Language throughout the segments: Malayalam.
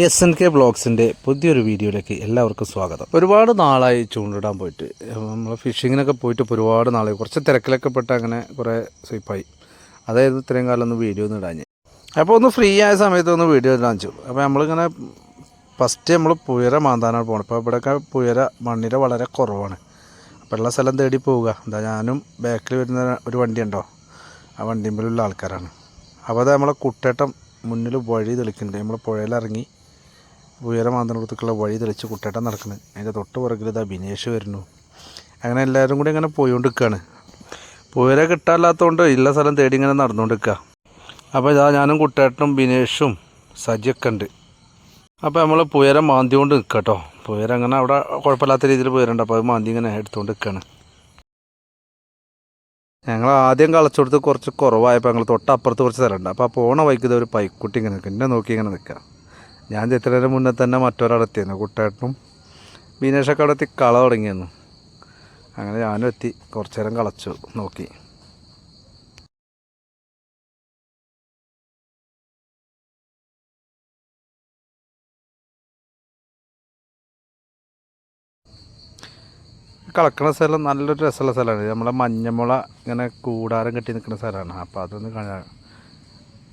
എസ് എൻ കെ ബ്ലോഗ്സിന്റെ പുതിയൊരു വീഡിയോയിലേക്ക് എല്ലാവർക്കും സ്വാഗതം. ഒരുപാട് നാളായി ചൂണ്ടിടാൻ പോയിട്ട്. നമ്മൾ ഫിഷിങ്ങിനൊക്കെ പോയിട്ട് ഇപ്പോൾ ഒരുപാട് നാളായി. കുറച്ച് തിരക്കിലൊക്കെ പെട്ട് അങ്ങനെ കുറേ സ്വീപ്പായി അതായത് ഇത്രയും കാലം ഒന്ന് വീഡിയോ ഒന്നും ഇടാഞ്ഞ്. അപ്പോൾ ഒന്ന് ഫ്രീ ആയ സമയത്ത് ഒന്ന് വീഡിയോ ഇടാൻ വെച്ചു. അപ്പോൾ നമ്മളിങ്ങനെ ഫസ്റ്റ് നമ്മൾ പുയര മാന്താനാണ് പോകുന്നത് അപ്പോൾ ഇവിടെയൊക്കെ പുയര മണ്ണിര വളരെ കുറവാണ്. അപ്പോൾ ഉള്ള സ്ഥലം തേടി പോവുക. എന്താ ഞാനും ബാക്കിൽ വരുന്ന ഒരു വണ്ടിയുണ്ടോ? ആ വണ്ടിമ്പിലുള്ള ആൾക്കാരാണ്. അപ്പോൾ അത് നമ്മളെ കുട്ടേട്ടം മുന്നിൽ വഴി തെളിക്കുന്നുണ്ട്. നമ്മൾ പുഴയിലിറങ്ങി ഉയരമാന്തനടുത്തേക്കുള്ള വഴി തെളിച്ച് കുട്ടേട്ടം നടക്കുന്നത് അതിന്റെ തൊട്ട് പുറകിൽ ഇതാ ബിനേഷ് വരുന്നു. അങ്ങനെ എല്ലാവരും കൂടി അങ്ങനെ പോയിക്കൊണ്ട് നിൽക്കുകയാണ് പോയവരെ കിട്ടാല്ലാത്തതുകൊണ്ട് ഇല്ല സ്ഥലം തേടി ഇങ്ങനെ നടന്നുകൊണ്ട് നിൽക്കുക അപ്പോൾ ഇതാ ഞാനും കുട്ടേട്ടനും ബിനേഷും സജിയൊക്കെ ഉണ്ട്. അപ്പോൾ നമ്മൾ പുയര മാന്തികൊണ്ട് നിൽക്കുക കേട്ടോ പുയര അങ്ങനെ അവിടെ കുഴപ്പമില്ലാത്ത രീതിയിൽ പുയരുണ്ട്. അപ്പോൾ അത് മാന്തി ഇങ്ങനെ എടുത്തുകൊണ്ട് നിൽക്കുകയാണ് ഞങ്ങൾ ആദ്യം കളച്ചെടുത്ത് കുറച്ച് കുറവായപ്പോൾ ഞങ്ങൾ തൊട്ടപ്പുറത്ത് കുറച്ച് സ്ഥലമുണ്ട്. അപ്പോൾ പോണ വൈക്കുന്ന ഒരു പൈക്കുട്ടി ഇങ്ങനെ നിൽക്കുക എന്നെ നോക്കി ഇങ്ങനെ നിൽക്കുക ഞാൻ ചിത്രയുടെ മുന്നേ തന്നെ മറ്റൊരാളെത്തിയിരുന്നു കുട്ടേട്ടനും ബീനേഷൊക്കെ അവിടെ എത്തി കള തുടങ്ങിയിരുന്നു. അങ്ങനെ ഞാനും എത്തി കുറച്ചു നേരം കളച്ചു നോക്കി. കളക്കണ സ്ഥലം നല്ലൊരു രസമുള്ള സ്ഥലമാണ്. നമ്മളെ മഞ്ഞമുള ഇങ്ങനെ കൂടാരം കെട്ടി നിൽക്കുന്ന സ്ഥലമാണ്. അപ്പോൾ അതൊന്ന് കാണാൻ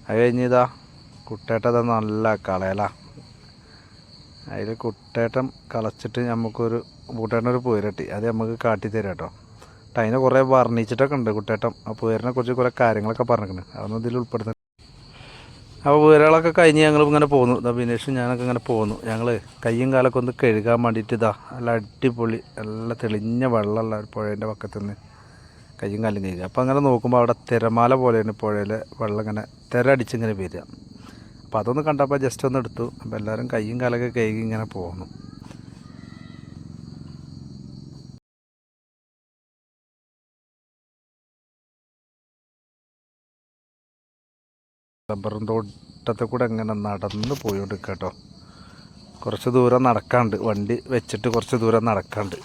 അത് കഴിഞ്ഞ് കുട്ടേട്ടത് നല്ല കളയല. അതിൽ കുട്ടേട്ടം കളച്ചിട്ട് നമുക്കൊരു കുട്ടേട്ടനൊരു പുയരട്ടി അത് നമുക്ക് കാട്ടിത്തരാം കേട്ടോ അതിനെ കുറേ വർണിച്ചിട്ടൊക്കെ ഉണ്ട് കുട്ടേട്ടം ആ പുയരിനെ കുറിച്ച് കുറേ കാര്യങ്ങളൊക്കെ പറഞ്ഞിട്ടുണ്ട് അതൊന്നും ഇതിൽ ഉൾപ്പെടുത്തുന്നത് അപ്പോൾ വീരകളൊക്കെ കഴിഞ്ഞ് ഞങ്ങൾ ഇങ്ങനെ പോന്നു. ഇതാ ബിനേഷും ഞാനൊക്കെ ഇങ്ങനെ പോന്നു. ഞങ്ങൾ കയ്യും കാലൊക്കെ ഒന്ന് കഴുകാൻ വേണ്ടിയിട്ട് ഇതാ നല്ല അടിപൊളി നല്ല തെളിഞ്ഞ വെള്ളമുള്ള ഒരു പുഴേന്റെ പക്കത്ത് നിന്ന് കയ്യും കാലും കഴുകുക അപ്പോൾ അങ്ങനെ നോക്കുമ്പോൾ അവിടെ തിരമാല പോലെയാണ് പുഴയിൽ വെള്ളം ഇങ്ങനെ തിര അടിച്ചിങ്ങനെ വരിക അപ്പോൾ അതൊന്ന് കണ്ടപ്പോൾ ജസ്റ്റ് ഒന്ന് എടുത്തു. അപ്പോൾ എല്ലാവരും കൈയും കാലൊക്കെ കഴുകി ഇങ്ങനെ പോകുന്നു റബ്ബറും തോട്ടത്തിൽ കൂടെ അങ്ങനെ നടന്ന് പോയോണ്ട് കേട്ടോ കുറച്ച് ദൂരം നടക്കാണ്ട് വണ്ടി വെച്ചിട്ട് കുറച്ച് ദൂരം നടക്കാണ്ട്.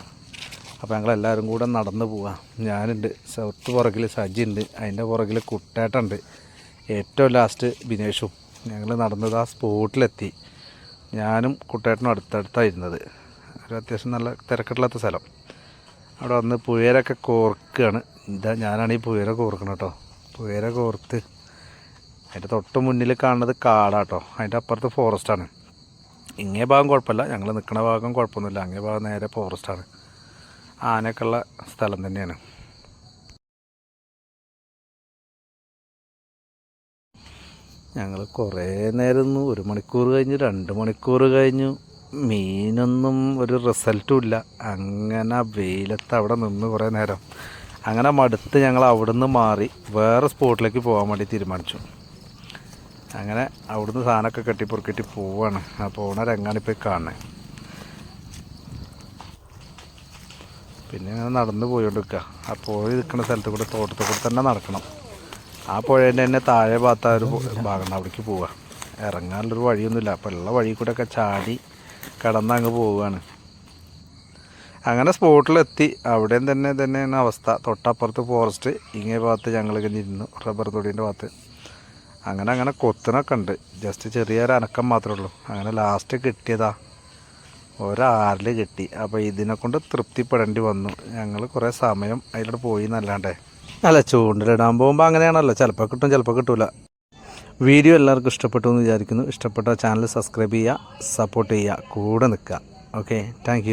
അപ്പോൾ ഞങ്ങൾ എല്ലാവരും കൂടെ നടന്ന് പോവാം. ഞാനുണ്ട് സൗത്ത് പുറകിൽ സജി ഉണ്ട് അതിന്റെ പുറകിൽ കുട്ടേട്ടുണ്ട് ഏറ്റവും ലാസ്റ്റ് ബിനേഷും. ഞങ്ങൾ നടന്നത് ആ സ്പോട്ടിലെത്തി. ഞാനും കുട്ടേട്ടനും അടുത്തടുത്തായിരുന്നത്. ഒരു അത്യാവശ്യം നല്ല തിരക്കിട്ടില്ലാത്ത സ്ഥലം. അവിടെ വന്ന് പുയരൊക്കെ കോർക്കുകയാണ് ഇതാ ഞാനാണ് ഈ പുയര കോർക്കണം കേട്ടോ. പുയര കോർത്ത് അതിന്റെ തൊട്ട് മുന്നിൽ കാണുന്നത് കാടാണ് കാടാട്ടോ അതിന്റെ അപ്പുറത്ത് ഫോറസ്റ്റാണ് ഇങ്ങേ ഭാഗം കുഴപ്പമില്ല. ഞങ്ങൾ നിൽക്കുന്ന ഭാഗം കുഴപ്പമൊന്നുമില്ല. അങ്ങേ ഭാഗം നേരെ ഫോറസ്റ്റാണ് ആനയൊക്കെ ഉള്ള സ്ഥലം തന്നെയാണ്. ഞങ്ങൾ കുറേ നേരം ഒരു മണിക്കൂർ കഴിഞ്ഞു രണ്ട് മണിക്കൂർ കഴിഞ്ഞു. മീനൊന്നും ഒരു റിസൾട്ടും ഇല്ല. അങ്ങനെ വെയിലത്ത് അവിടെ നിന്ന് കുറേ നേരം. അങ്ങനെ മടുത്ത് ഞങ്ങൾ അവിടുന്ന് മാറി വേറെ സ്പോട്ടിലേക്ക് പോകാൻ വേണ്ടി തീരുമാനിച്ചു. അങ്ങനെ അവിടുന്ന് സാധനമൊക്കെ കെട്ടിപ്പൊറുക്കിട്ട് പോവാണ്. ആ പോണ രംഗാണ് ഇപ്പോൾ കാണുന്നത് പിന്നെ അങ്ങനെ നടന്ന് പോയിക്കൊണ്ടിരിക്കുക ആ പോയി നിൽക്കുന്ന സ്ഥലത്ത് കൂടെ തോട്ടത്തിൽ കൂടെ തന്നെ നടക്കണം. ആ പുഴേന്റെ തന്നെ താഴെ ഭാഗത്ത് ഒരു ഭാഗമാണ് അവിടേക്ക് പോവുക ഇറങ്ങാനുള്ളൊരു വഴിയൊന്നുമില്ല. അപ്പോൾ ഉള്ള വഴി കൂടെ ഒക്കെ ചാടി കടന്ന് അങ്ങ് പോവുകയാണ് അങ്ങനെ സ്പോട്ടിലെത്തി. അവിടെയും തന്നെ തന്നെയാണ് അവസ്ഥ. തൊട്ടപ്പുറത്ത് ഫോറസ്റ്റ് ഇങ്ങേ ഭാഗത്ത് ഞങ്ങളിങ്ങനെ ഇരുന്നു. റബ്ബർ തൊടീന്റെ ഭാഗത്ത്. അങ്ങനെ അങ്ങനെ കൊത്തിനൊക്കെ ഉണ്ട്. ജസ്റ്റ് ചെറിയൊരു അനക്കം മാത്രമേ ഉള്ളൂ. അങ്ങനെ ലാസ്റ്റ് കിട്ടിയതാ. ഒരാറിൽ കിട്ടി. അപ്പോൾ ഇതിനെ കൊണ്ട് തൃപ്തിപ്പെടേണ്ടി വന്നു. ഞങ്ങൾ കുറേ സമയം അതിലൂടെ പോയി എന്നല്ലാണ്ടേ. അല്ല ചൂണ്ടിലിടാൻ പോകുമ്പോൾ അങ്ങനെയാണല്ലോ. ചിലപ്പോൾ കിട്ടും ചിലപ്പോൾ കിട്ടൂല. വീഡിയോ എല്ലാവർക്കും ഇഷ്ടപ്പെട്ടു എന്ന് വിചാരിക്കുന്നു. ഇഷ്ടപ്പെട്ട ചാനൽ സബ്സ്ക്രൈബ് ചെയ്യുക സപ്പോർട്ട് ചെയ്യുക. കൂടെ നിൽക്കുക. Okay thank